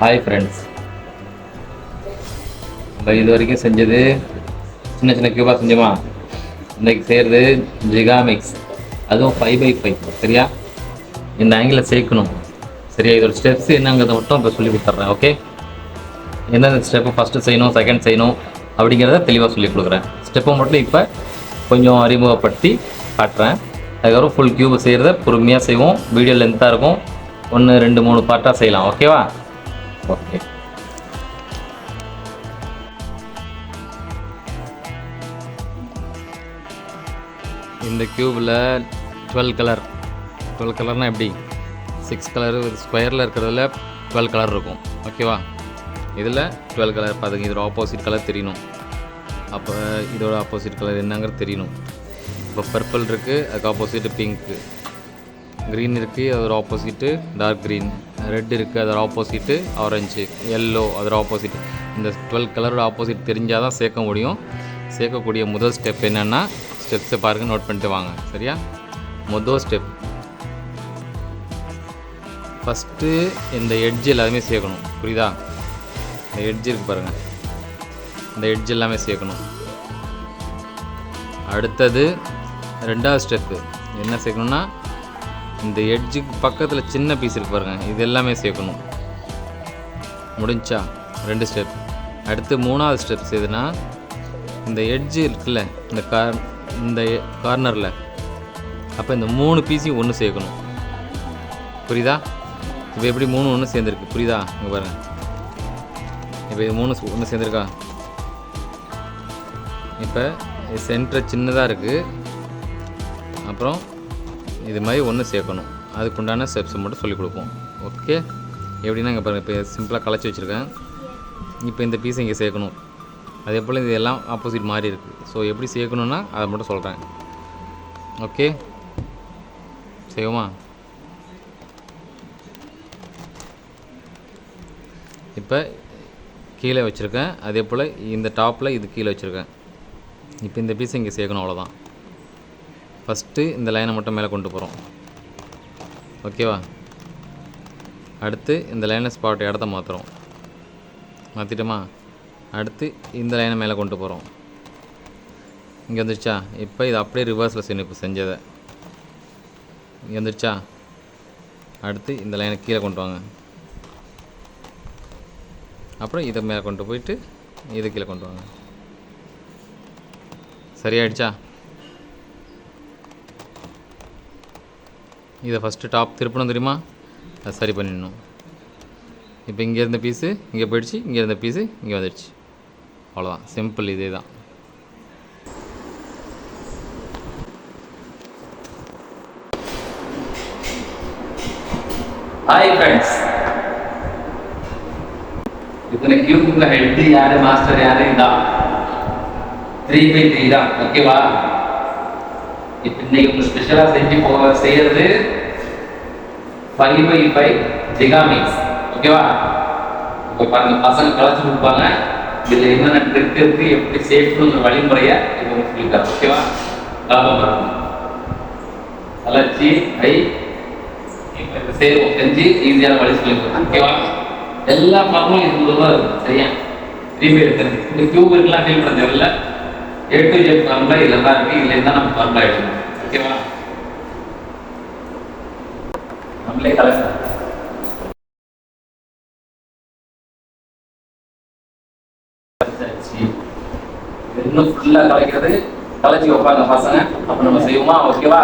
Hi friends நம்ம இது வரைக்கும் செஞ்சது சின்ன சின்ன கியூபாக செஞ்சோமா? இன்றைக்கி செய்கிறது ஜிகாமிக்ஸ் அதுவும் ஃபைவ் பை ஃபைவ் சரியா? இந்த ஆங்கிளில் சேர்க்கணும். சரியா? இதோட ஸ்டெப்ஸ் என்னங்கிறத மட்டும் இப்போ சொல்லி கொடுத்துட்றேன் ஓகே எந்தெந்த ஸ்டெப்பு ஃபஸ்ட்டு செய்யணும் செகண்ட் செய்யணும் அப்படிங்கிறத தெளிவாக சொல்லி கொடுக்குறேன். ஸ்டெப்பை மட்டும் இப்போ கொஞ்சம் அறிமுகப்படுத்தி காட்டுறேன். அதுக்கப்புறம் ஃபுல் கியூப் செய்கிறத பொறுமையாக செய்வோம். வீடியோ லென்த்தாக இருக்கும். ஒன்று ரெண்டு மூணு பார்ட்டாக செய்யலாம் ஓகேவா ஓகே இந்த க்யூபில் டுவெல் கலர் டுவெல் கலர்னால் எப்படி? சிக்ஸ் கலர் ஸ்கொயரில் இருக்கிறதுல டுவெல் கலர் இருக்கும். ஓகேவா இதில் டுவெல் கலர் பார்த்துங்க இதோட ஆப்போசிட் கலர் தெரியணும். அப்போ இதோட ஆப்போசிட் கலர் என்னங்கிறது தெரியணும். இப்போ பர்பிள் இருக்குது அதுக்கு ஆப்போசிட்டு பிங்க்கு க்ரீன் இருக்குது அதோட ஆப்போசிட்டு டார்க் க்ரீன் ரெட் இருக்குது அதோட ஆப்போசிட்டு ஆரஞ்சு எல்லோ அதோட ஆப்போசிட் இந்த டுவெல் கலரோட ஆப்போசிட் தெரிஞ்சால் தான் சேர்க்க முடியும். சேர்க்கக்கூடிய முதல் ஸ்டெப் என்னென்னா ஸ்டெப்ஸை பாருங்கள் நோட் பண்ணிட்டு வாங்க. சரியா? முதல் ஸ்டெப் ஃபஸ்ட்டு இந்த எட்ஜ் எல்லாமே சேர்க்கணும். புரியுதா? இந்த எட்ஜ் இருக்கு பாருங்கள் இந்த எட்ஜ் எல்லாமே சேர்க்கணும். அடுத்தது ரெண்டாவது ஸ்டெப்பு என்ன சேர்க்கணும்னா இந்த எட்ஜுக்கு பக்கத்தில் சின்ன பீஸ் இருக்கு பாருங்கள் இது எல்லாமே சேர்க்கணும். முடிஞ்சா ரெண்டு ஸ்டெப் அடுத்து மூணாவது ஸ்டெப்ஸ் எதுனா இந்த எட்ஜு இருக்குல்ல இந்த கார் இந்த கார்னரில் அப்போ இந்த மூணு பீஸையும் ஒன்று சேர்க்கணும். புரியுதா? இப்போ எப்படி மூணு ஒன்று சேர்ந்துருக்கு? புரியுதா? இங்கே பாருங்கள் இப்போ இது மூணு ஒன்று சேர்ந்துருக்கா? இப்போ சென்டர் சின்னதாக இருக்குது அப்புறம் இது மாதிரி ஒன்று சேர்க்கணும். அதுக்குண்டான ஸ்டெப்ஸ் மட்டும் சொல்லிக் கொடுப்போம். ஓகே எப்படின்னா இங்கே பாருங்கள் இப்போ சிம்பிளாக கலைச்சி வச்சுருக்கேன். இப்போ இந்த பீஸை இங்கே சேர்க்கணும். அதே போல் இது எல்லாம் ஆப்போசிட் மாறி இருக்குது ஸோ எப்படி சேர்க்கணுன்னா அதை மட்டும் சொல்கிறேன் ஓகே செய்வோமா? இப்போ கீழே வச்சுருக்கேன். அதே போல் இந்த டாப்பில் இது கீழே வச்சுருக்கேன். இப்போ இந்த பீஸை இங்கே சேர்க்கணும் அவ்வளோதான் ஃபஸ்ட்டு இந்த லைனை மட்டும் மேலே கொண்டு போகிறோம். ஓகேவா? அடுத்து இந்த லைனை ஸ்பாட் இடத்த மாற்றுறோம் மாற்றிட்டோமா அடுத்து இந்த லைனை மேலே கொண்டு போகிறோம். இங்கே வந்துருச்சா? இப்போ இது அப்படியே ரிவர்ஸில் செய்யணும் இப்போ செஞ்சதை. இங்கே வந்துருச்சா? அடுத்து இந்த லைனை கீழே கொண்டு வாங்க. அப்புறம் இதை மேலே கொண்டு போயிட்டு இதை கீழே கொண்டு வாங்க. சரியாயிடுச்சா? இதை ஃபஸ்ட்டு டாப் திருப்பணும் தெரியுமா? அதை சரி பண்ணிடணும். இப்போ இங்கே இருந்த பீஸு இங்கே போயிடுச்சு இங்கே இருந்த பீஸு இங்கே வந்துடுச்சு. அவ்வளோதான் சிம்பிள் இதே தான். ஹாய் ஃப்ரெண்ட்ஸ் இதில் கியூப்ல ஹெட் யாரு மாஸ்டர் யாரு இதான் த்ரீ பை த்ரீ தான். ஓகேவா இன்னைக்கு உங்களுக்கு ஸ்பெஷலாக செஞ்சு போக செய்யறது ஃபைவ் பை ஃபைவ் ஜிகாமிக்ஸ் ஓகேவா இப்போ பாருங்க பசங்க கலச்சு கொடுப்பாங்க. இதில் என்னென்ன ட்ரிக் இருக்கு எப்படி சேஃப்னுங்கிற வழிமுறையை இப்போ உங்களுக்கு ஓகேவா லாபம் பாருங்க. கலச்சி ஐ இப்போ செய்வோம் செஞ்சு ஈஸியான வழி சொல்லியிருக்கோம் ஓகேவா எல்லா ஃபார்மும் இது மூலமாக இருக்கும் சரியா? ரீபே எடுத்துருக்கு இந்த கியூப் இருக்கலாம் ஃபீல் பண்ண தேவையில்ல. ஏ டு ஜெட் ஃபார்முலா இதில் தான் இருக்குது இதில் தான் நம்ம ஃபார்முலா எடுக்கணும்? ஓகேவா நம்மளே கலக்கலாம் இன்னும் ஃபுல்லாக கலைக்கிறது கலைச்சி வைப்பாங்க பசங்க. அப்போ நம்ம செய்வோமா? ஓகேவா